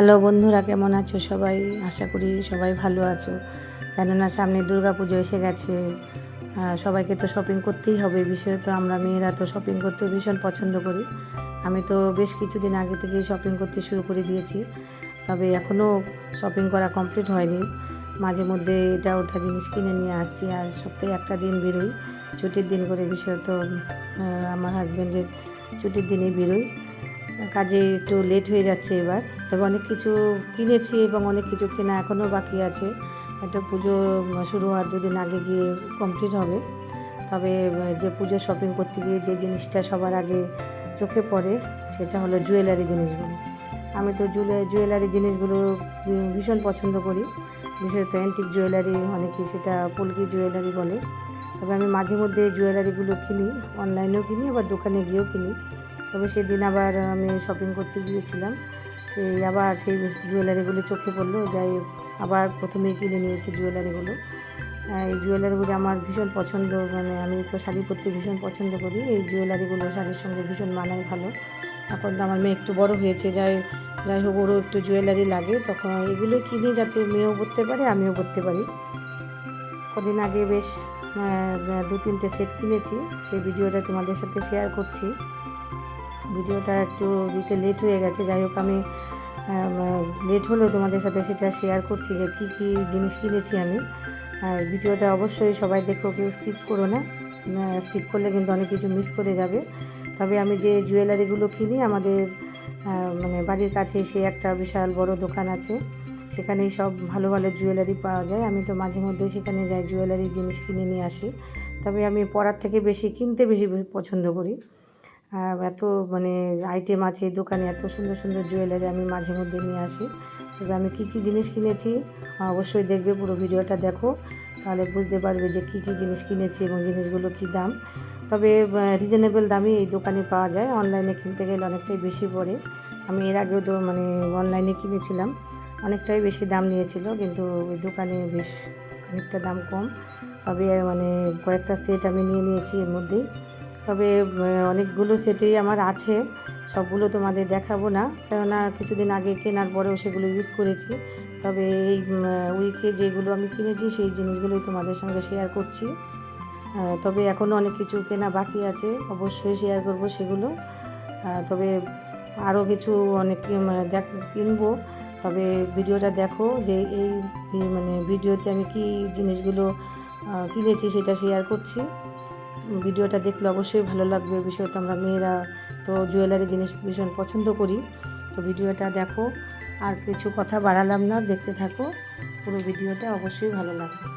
Hello বন্ধুরা, কেমন আছো সবাই? আশা করি সবাই ভালো আছো। কেননা সামনে দুর্গা পুজো এসে গেছে। সবাইকে তো শপিং করতেই হবে। বিশেষত আমরা মেয়েরা তো শপিং করতে ভীষণ পছন্দ করি। আমি তো বেশ কিছুদিন আগে থেকেই শপিং করতে শুরু করে দিয়েছি। তবে এখনও শপিং করা কমপ্লিট হয়নি। মাঝে মধ্যে এটা ওটা জিনিস কিনে নিয়ে আসছি। আর সপ্তাহে একটা দিন বেরোই। ছুটির দিন করে বিশেষত আমার হাজব্যান্ডের ছুটির দিনে বেরোই। কাজে একটু লেট হয়ে যাচ্ছে এবার। তবে অনেক কিছু কিনেছি এবং অনেক কিছু কেনা এখনও বাকি আছে। একটা পুজো শুরু হওয়ার দুদিন আগে গিয়ে কমপ্লিট হবে। তবে যে পুজো শপিং করতে গিয়ে যে জিনিসটা সবার আগে চোখে পড়ে, সেটা হলো জুয়েলারি জিনিসগুলো। আমি তো জুয়েলারি জুয়েলারি জিনিসগুলো ভীষণ পছন্দ করি। বিশেষত অ্যান্টিক জুয়েলারি অনেকে সেটা পলকি জুয়েলারি বলে। তবে আমি মাঝে মধ্যে জুয়েলারিগুলো কিনি অনলাইনেও কিনি, আবার দোকানে গিয়েও কিনি। তবে সেদিন আবার আমি শপিং করতে গিয়েছিলাম। সেই আবার সেই জুয়েলারিগুলো চোখে পড়ল, যাই আবার প্রথমেই কিনে নিয়েছি জুয়েলারিগুলো এই জুয়েলারিগুলো আমার ভীষণ পছন্দ মানে আমি তো শাড়ি পরতে ভীষণ পছন্দ করি, এই জুয়েলারিগুলো শাড়ির সঙ্গে ভীষণ মানায় ভালো। এখন তো আমার মেয়ে একটু বড় হয়েছে, যাই যাই হোক, ওরও একটু জুয়েলারি লাগে, তখন এগুলো কিনে যাতে মেয়েও পরতে পারে, আমিও পরতে পারি। কদিন আগে বেশ দু তিনটে সেট কিনেছি, সেই ভিডিওটা তোমাদের সাথে শেয়ার করছি। ভিডিওটা একটু দিতে লেট হয়ে গেছে। যাই হোক, আমি লেট হলেও তোমাদের সাথে সেটা শেয়ার করছি যে কি কি জিনিস কিনেছি আমি। আর ভিডিওটা অবশ্যই সবাই দেখো, কেউ স্কিপ করো না। স্কিপ করলে কিন্তু অনেক কিছু মিস করে যাবে। তবে আমি যে জুয়েলারিগুলো কিনি, আমাদের মানে বাড়ির কাছে সে একটা বিশাল বড় দোকান আছে। সেখানেই সব ভালো ভালো জুয়েলারি পাওয়া যায়। আমি তো মাঝে মধ্যে সেখানে যাই জুয়েলারি জিনিস কিনে নিয়ে আসি। তবে আমি পরার থেকে বেশি কিনতে বেশি পছন্দ করি। এত মানে আইটেম আছে এই দোকানে, এত সুন্দর সুন্দর জুয়েলারি আমি মাঝে মধ্যে নিয়ে আসি। তবে আমি কী কী জিনিস কিনেছি অবশ্যই দেখবে পুরো ভিডিওটা দেখো। তাহলে বুঝতে পারবে যে কী কী জিনিস কিনেছি এবং জিনিসগুলো কী দাম। তবে রিজনেবল দামে এই দোকানে পাওয়া যায়। অনলাইনে কিনতে গেলে অনেকটাই বেশি পড়ে। আমি এর আগেও তো মানে অনলাইনে কিনেছিলাম। অনেকটাই বেশি দাম নিয়েছিল, কিন্তু ওই দোকানে বেশ খানিকটা দাম কম। তবে মানে কয়েকটা সেট আমি নিয়ে নিয়েছি এর মধ্যেই। তবে অনেকগুলো সেটেই আমার আছে। সবগুলো তোমাদের দেখাবো না। কেননা কিছুদিন আগে কেনার পরেও সেগুলো ইউজ করেছি। তবে এই উইকে যেগুলো আমি কিনেছি, সেই জিনিসগুলোই তোমাদের সঙ্গে শেয়ার করছি। তবে এখনও অনেক কিছু কেনা বাকি আছে। অবশ্যই শেয়ার করব সেগুলো। তবে আরও কিছু অনেক দেখ, কিনবো। তবে ভিডিওটা দেখো যে এই মানে ভিডিওতে আমি কি জিনিসগুলো কিনেছি সেটা শেয়ার করছি। ভিডিওটা দেখলে অবশ্যই ভালো লাগবে। বিশেষত আমরা মেয়েরা তো জুয়েলারি জিনিস ভীষণ পছন্দ করি। তো ভিডিওটা দেখো। আর কিছু কথা বাড়ালাম না, দেখতে থাকো। পুরো ভিডিওটা অবশ্যই ভালো লাগবে।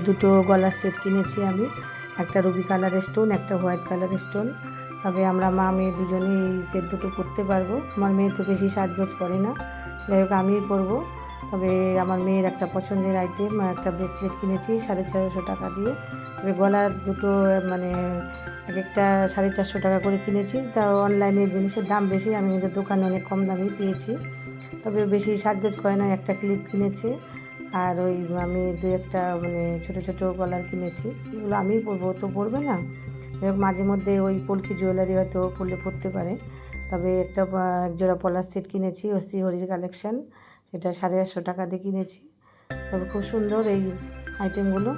দুটো গলার সেট কিনেছি আমি। একটা রুবি কালারের স্টোন একটা হোয়াইট কালারের স্টোন তবে আমরা মা, মেয়ে দুজনেই এই সেট দুটো পরতে পারব। আমার মেয়ে তো বেশি সাজগোজ করে না। যাই হোক, আমিই পরবো। তবে আমার মেয়ের একটা পছন্দের আইটেম একটা ব্রেসলেট কিনেছি সাড়ে চারশো টাকা দিয়ে। তবে গলার দুটো মানে এক একটা সাড়ে চারশো টাকা করে কিনেছি। তা অনলাইনে জিনিসের দাম বেশি, আমি কিন্তু দোকানে অনেক কম দামেই পেয়েছি। তবে বেশি সাজগোজ করে না, একটা ক্লিপ কিনেছি। আর ওই আমি দু একটা মানে ছোট ছোট গলার কিনেছি। যেগুলো আমিই পরবো তো পরবে না। মাঝে মধ্যে ওই পলকি জুয়েলারি হয়তো পরলে পরতে পারে। তবে একটা আহ, এক জোড়া পলার সেট কিনেছি ও শ্রীহরির কালেকশান। সেটা সাড়ে আটশো টাকা দিয়ে কিনেছি। তবে খুব সুন্দর এই আইটেমগুলো।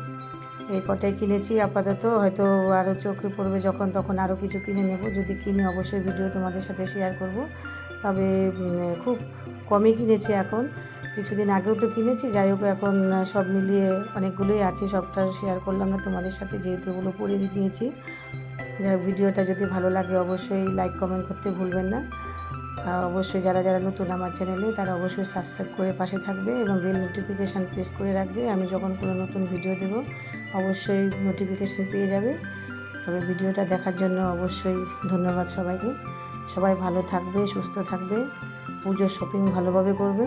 এই কটাই কিনেছি আপাতত। হয়তো আরও চোখে পড়বে যখন তখন আরও কিছু কিনে নেব। যদি কিনে অবশ্যই ভিডিও তোমাদের সাথে শেয়ার করব। তবে খুব কমই কিনেছি এখন। কিছুদিন আগেও তো কিনেছি, যাই হোক এখন সব মিলিয়ে অনেকগুলোই আছে, সবটা শেয়ার করলাম না তোমাদের সাথে যেহেতু এগুলো পরে নিয়েছি। যাই ভিডিওটা যদি ভালো লাগে অবশ্যই লাইক কমেন্ট করতে ভুলবেন না। অবশ্যই যারা যারা নতুন আমার চ্যানেলে তারা অবশ্যই সাবস্ক্রাইব করে পাশে থাকবে এবং বেল নোটিফিকেশান প্রেস করে রাখবে। আমি যখন কোনো নতুন ভিডিও দেব, অবশ্যই নোটিফিকেশান পেয়ে যাবে। তবে ভিডিওটা দেখার জন্য অবশ্যই ধন্যবাদ সবাইকে। সবাই ভালো থাকবে, সুস্থ থাকবে, পুজোর শপিং ভালোভাবে করবে।